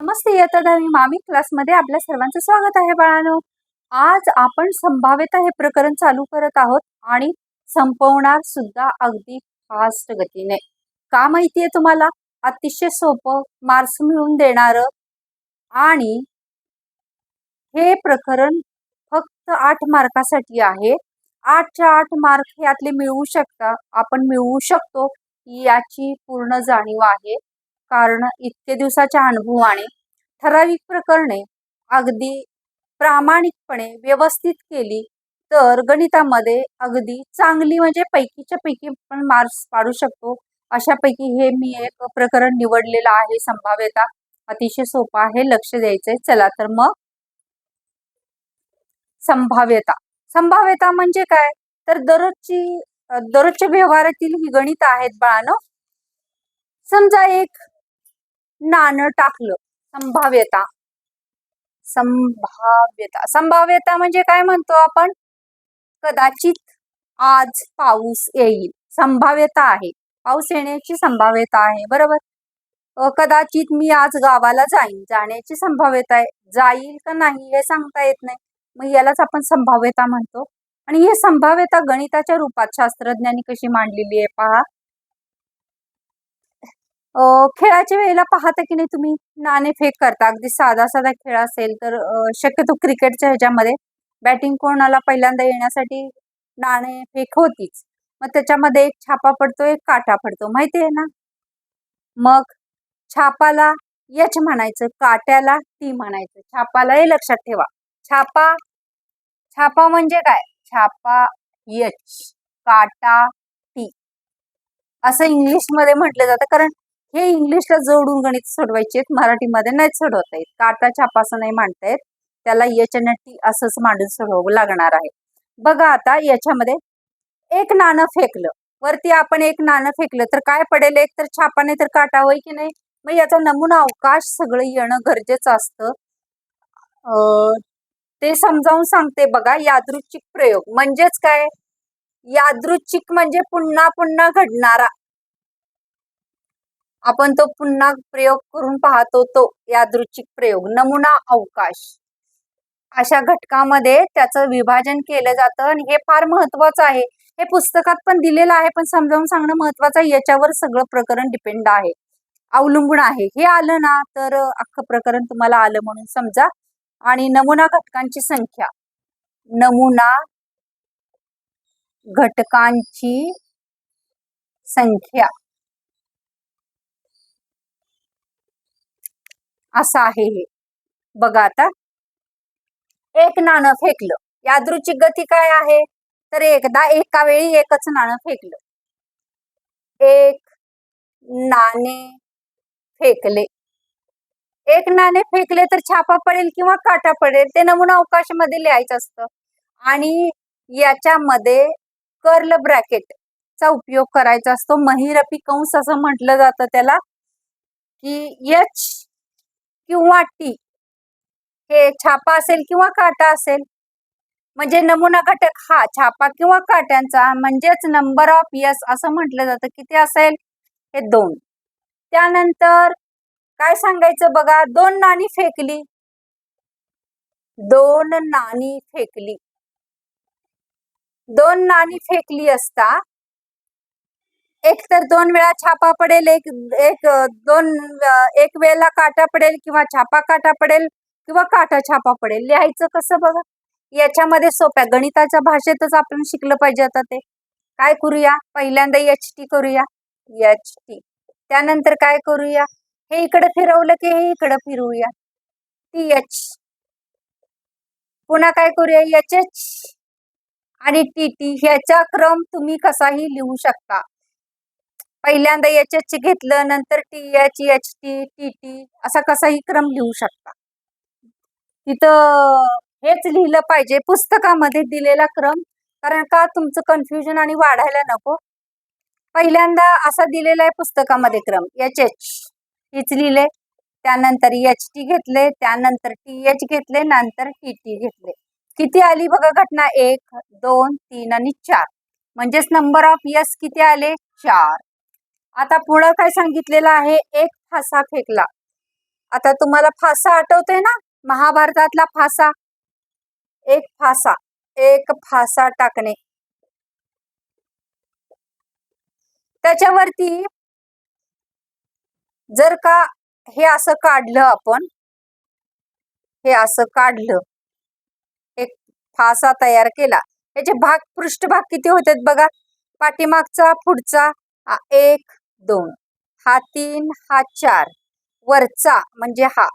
नमस्ते येतात मामी. क्लासमध्ये आपल्या सर्वांचं स्वागत आहे बाळानो. आज आपण संभाव्यता हे प्रकरण चालू करत आहोत आणि संपवणार सुद्धा अगदी फास्ट गतीने. का माहितीये तुम्हाला? अतिशय सोपं मार्क्स मिळवून देणार आणि हे प्रकरण फक्त आठ मार्कासाठी आहे. आठच्या आठ मार्क यातले मिळवू शकता आपण मिळवू शकतो याची पूर्ण जाणीव आहे. कारण इतके दिवसाच्या अनुभवाने ठराविक प्रकरणे अगदी प्रामाणिकपणे व्यवस्थित केली तर गणितामध्ये अगदी चांगली म्हणजे पैकीच्या पैकी पण मार्क्स पाडू शकतो. अशापैकी हे मी एक प्रकरण निवडलेलं आहे. संभाव्यता अतिशय सोपं आहे. लक्ष द्यायचंय. चला तर मग. संभाव्यता. संभाव्यता म्हणजे काय? तर दररोजची दररोजच्या व्यवहारातील ही गणित आहेत बाळानं. समजा एक नाणं टाकलं. संभाव्यता. संभाव्यता. संभाव्यता म्हणजे काय म्हणतो आपण? कदाचित आज पाऊस येईल. संभाव्यता आहे. पाऊस येण्याची संभाव्यता आहे. बरोबर? कदाचित मी आज गावाला जाईन. जाण्याची संभाव्यता आहे. जाईल का नाही हे सांगता येत नाही. मग यालाच आपण संभाव्यता म्हणतो. आणि हे संभाव्यता गणिताच्या रूपात शास्त्रज्ञांनी कशी मांडलेली आहे पहा. खेळाच्या वेळेला पाहता की नाही तुम्ही नाणे फेक करता. अगदी साधा साधा खेळ असेल तर शक्यतो क्रिकेटच्या ह्याच्यामध्ये बॅटिंग कोणाला पहिल्यांदा येण्यासाठी नाणे फेक होतीच. मग त्याच्यामध्ये एक छापा पडतो एक काटा पडतो. माहिती आहे ना? मग छापाला यच म्हणायचं काट्याला टी म्हणायचं. छापाला हे लक्षात ठेवा. छापा छापा म्हणजे काय? छापा यच काटा टी असं इंग्लिशमध्ये म्हटलं जातं. कारण हे इंग्लिशला जोडून गणित सोडवायचे आहेत. मराठीमध्ये नाही सोडवता येत. काटा छापा असं नाही मांडता येत? त्याला यच टी असंच मांडून सोडवावं लागणार आहे. बघा आता याच्यामध्ये एक नाणं फेकलं. वरती आपण एक नाणं फेकलं तर काय पडेल? एक तर छापा नाही तर काटा होय की नाही? मग याचा नमुना अवकाश सगळं येणं गरजेचं असतं. ते समजावून सांगते बघा. यादृच्छिक प्रयोग म्हणजेच काय? यादृच्छिक म्हणजे पुन्हा पुन्हा घडणारा आपण तो पुन्हा प्रयोग करून पाहतो तो यादृच्छिक प्रयोग. नमुना अवकाश. अशा घटकामध्ये त्याचं विभाजन केलं जातं आणि हे फार महत्वाचं आहे. हे पुस्तकात पण दिलेलं आहे पण समजावून सांगणं महत्वाचं आहे याच्यावर सगळं प्रकरण डिपेंड आहे. अवलंबून आहे. हे आलं ना तर अख्खं प्रकरण तुम्हाला आलं म्हणून समजा. आणि नमुना घटकांची संख्या. नमुना घटकांची संख्या. असं आहे हे. बघा आता. एक नाणं फेकलं. यादृची गती काय आहे? तर एकदा एका वेळी एकच नाणं फेकलं. एक नाणे फेकले. एक नाणे फेकले तर छापा पडेल किंवा काटा पडेल ते नमुना अवकाशामध्ये लिहायचं असतं. आणि याच्यामध्ये कर्ल ब्रॅकेट चा उपयोग करायचा असतो. महिरपी कंस असं म्हटलं जातं त्याला. की यच किंवा टी. हे छापा असेल किंवा काटा असेल. म्हणजे नमुना घटक हा छापा किंवा काट्यांचा म्हणजेच नंबर ऑफ यस असं म्हटलं जातं. किती असेल? हे दोन. त्यानंतर काय सांगायचं बघा? दोन नाणी फेकली. दोन नाणी फेकली. दोन नाणी फेकली असता एक तर दोन वेळा छापा पडेल एक एक दोन एक वेळेला काटा पडेल किंवा छापा काटा पडेल किंवा काटा छापा पडेल. लिहायचं कसं बघा? याच्यामध्ये सोप्या. गणिताच्या भाषेतच आपण शिकलं पाहिजे आता ते. काय करूया? पहिल्यांदा एच टी करूया. एच टी त्यानंतर काय करूया? हे इकडे फिरवलं की हे इकडे फिरवूया. टी एच पुन्हा काय करूया? एच एच आणि टी टी ह्याचा क्रम तुम्ही कसाही लिहू शकता. पहिल्यांदा एच एच घेतलं नंतर T H H T T T असा कसाही क्रम लिहू शकता. तिथं हेच लिहिलं पाहिजे पुस्तकामध्ये दिलेला क्रम कारण का तुमचं कन्फ्युजन आणि वाढायला नको? पहिल्यांदा असा दिलेला आहे पुस्तकामध्ये क्रम एच एच हेच लिहिले त्यानंतर एच टी घेतले त्यानंतर टी एच घेतले नंतर टी टी घेतले किती आली बघा घटना? एक दोन तीन आणि चार. म्हणजेच नंबर ऑफ यस किती आले? चार. आता पुढं काय सांगितलेलं आहे? एक फासा फेकला. आता तुम्हाला फासा आठवतोय ना? महाभारतातला फासा. एक फासा. एक फासा टाकणे. त्याच्यावरती जर का हे असं काढलं आपण हे असं काढलं एक फासा तयार केला. याचे भाग पृष्ठभाग किती होतात बघा? पाठीमागचा पुढचा एक दोन. हा तीन हा चार. वरचा म्हणजे हा.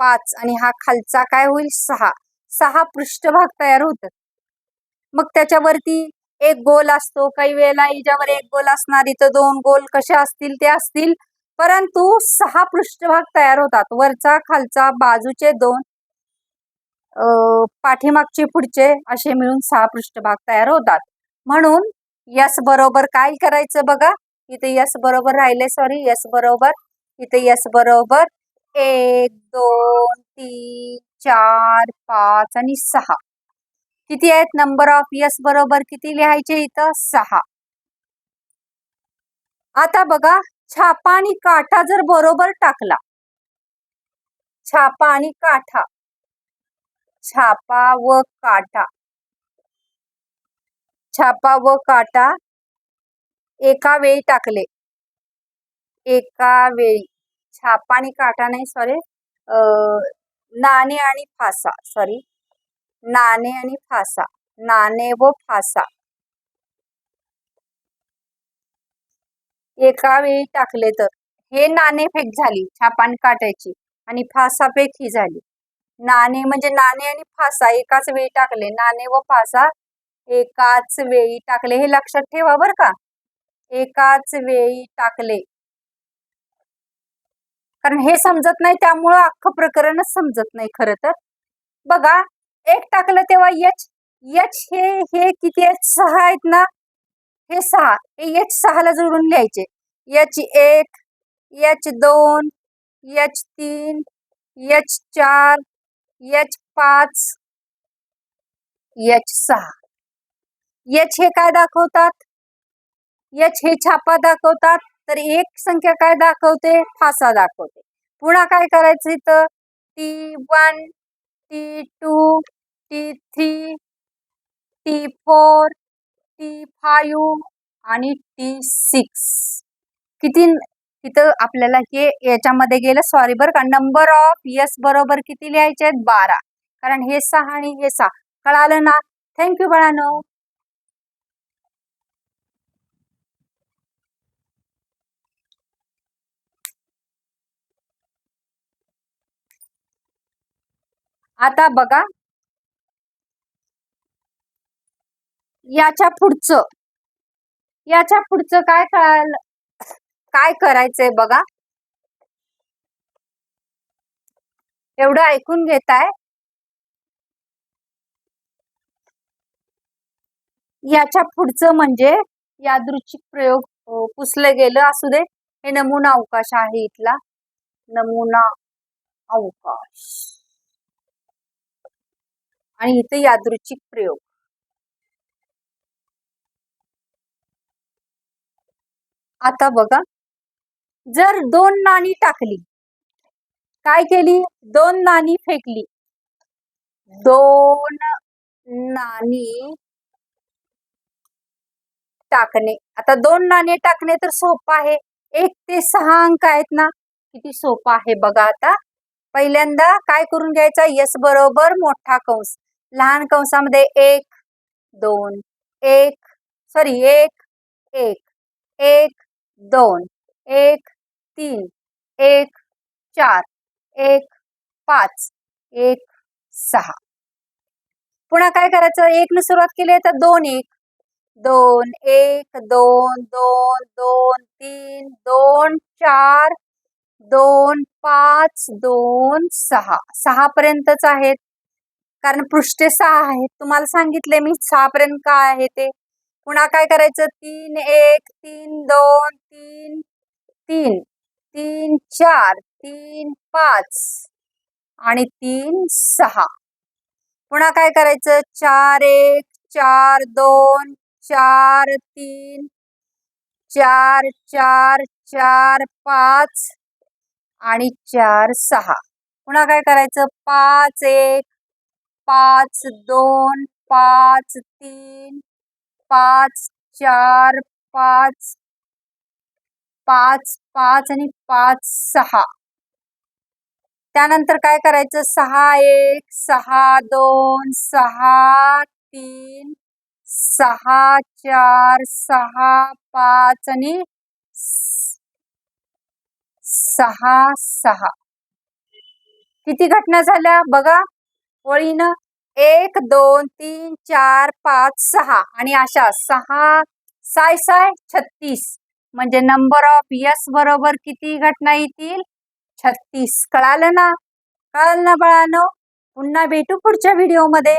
पाच आणि हा खालचा काय होईल? सहा. सहा पृष्ठभाग तयार होतात. मग त्याच्यावरती एक गोल असतो. काही वेळेला याच्यावर एक गोल असणार इथं दोन गोल कसे असतील ते असतील. परंतु सहा पृष्ठभाग तयार होतात. वरचा खालचा बाजूचे दोन पाठीमागचे पुढचे असे मिळून सहा पृष्ठभाग तयार होतात. म्हणून यास बरोबर काय करायचं बघा? इथे यस बरोबर राहिले सॉरी यस बरोबर. इथे यस बरोबर. एक दोन तीन चार पाच आणि सहा. किती आहेत? नंबर ऑफ यस बरोबर किती लिहायचे इथं? सहा. आता बघा छापा आणि काठा जर बरोबर टाकला. छापा आणि काठा. छापा व काटा छापा व काटा एका वेळी टाकले. एका वेळी. छापा आणि काटा नाही सॉरी नाणे आणि फासा सॉरी नाणे आणि फासा. नाणे व फासा. एका वेळी टाकले तर. हे नाणे फेक झाली छापान काटायची. आणि फासा फेक ही झाली. नाणे म्हणजे नाणे आणि फासा एकाच वेळी टाकले. नाणे व फासा एकाच वेळी टाकले. हे लक्षात ठेवा बर का. एकाच वेळी टाकले. कारण हे समजत नाही त्यामुळं अख्खं प्रकरणच समजत नाही खरं तर. बघा एक टाकलं तेव्हा यच यच हे हे किती आहेत? सहा आहेत ना? हे सहा. हे यच सहाला जोडून लिहायचे. यच एक यच दोन यच तीन यच चार यच पाच यच सहा. यच हे काय दाखवतात? एच हे छापा दाखवतात तर एक संख्या काय दाखवते? फासा दाखवते. पुन्हा काय करायचं इथं? T one T two T three T four T five आणि टी सिक्स किती तिथं आपल्याला हे याच्यामध्ये गेलं? सॉरी बरं का. नंबर ऑफ यस बरोबर किती लिहायचे आहेत? बारा. कारण हे सहा आणि हे सहा. कळालं ना? थँक्यू बाळानो. आता बघा. याच्या पुढचं. याच्या पुढचं काय काय करायचंय बघा. एवढं ऐकून घेताय. याच्या पुढचं म्हणजे यादृच्छिक प्रयोग अं, पुसलं गेलं असू दे. हे नमुना अवकाश आहे इथला. नमुना अवकाश. आणि इथे यादृच्छिक प्रयोग. आता बघा. जर दोन नाणी टाकली. काय केली? दोन नाणी फेकली. दोन नाणी टाकणे. आता दोन नाणे टाकणे तर सोपं आहे. एक ते सहा अंक आहेत ना? किती सोपं आहे बघा आता. पहिल्यांदा काय करून घ्यायचा? यस बरोबर मोठा कंस. लहान कंसामध्ये एक दोन एक सॉरी एक एक एक दोन एक तीन एक चार एक पाच एक सहा. पुन्हा काय करायचं? एक न सुरुवात केली आहे तर दोन एक. दोन एक दोन दोन दोन तीन दोन चार दोन पाच दोन सहा. सहा पर्यंतच आहेत. कारण पृष्ठे सहा आहेत. तुम्हाला सांगितले मी सहापर्यंत काय आहे ते. पुन्हा काय करायचं? तीन एक तीन दोन तीन तीन. तीन चार तीन पाच आणि तीन सहा. पुन्हा काय करायचं? चार एक चार दोन चार तीन चार चार चार पाच आणि चार सहा. पुन्हा काय करायचं? पाच एक पाच दोन पाच तीन पाच चार पाच पाच पाच आणि पाच सहा. त्यानंतर काय करायचं? सहा एक सहा दोन सहा तीन सहा चार सहा पाच आणि सहा सहा. किती घटना झाल्या? बघा. ओळीनं एक दोन तीन चार पाच सहा. आणि अशा सहा साय साय छत्तीस. म्हणजे नंबर ऑफ यस बरोबर किती घटना येतील? छत्तीस. कळालं ना? कळालं ना बाळानो? पुन्हा भेटू पुढच्या व्हिडिओमध्ये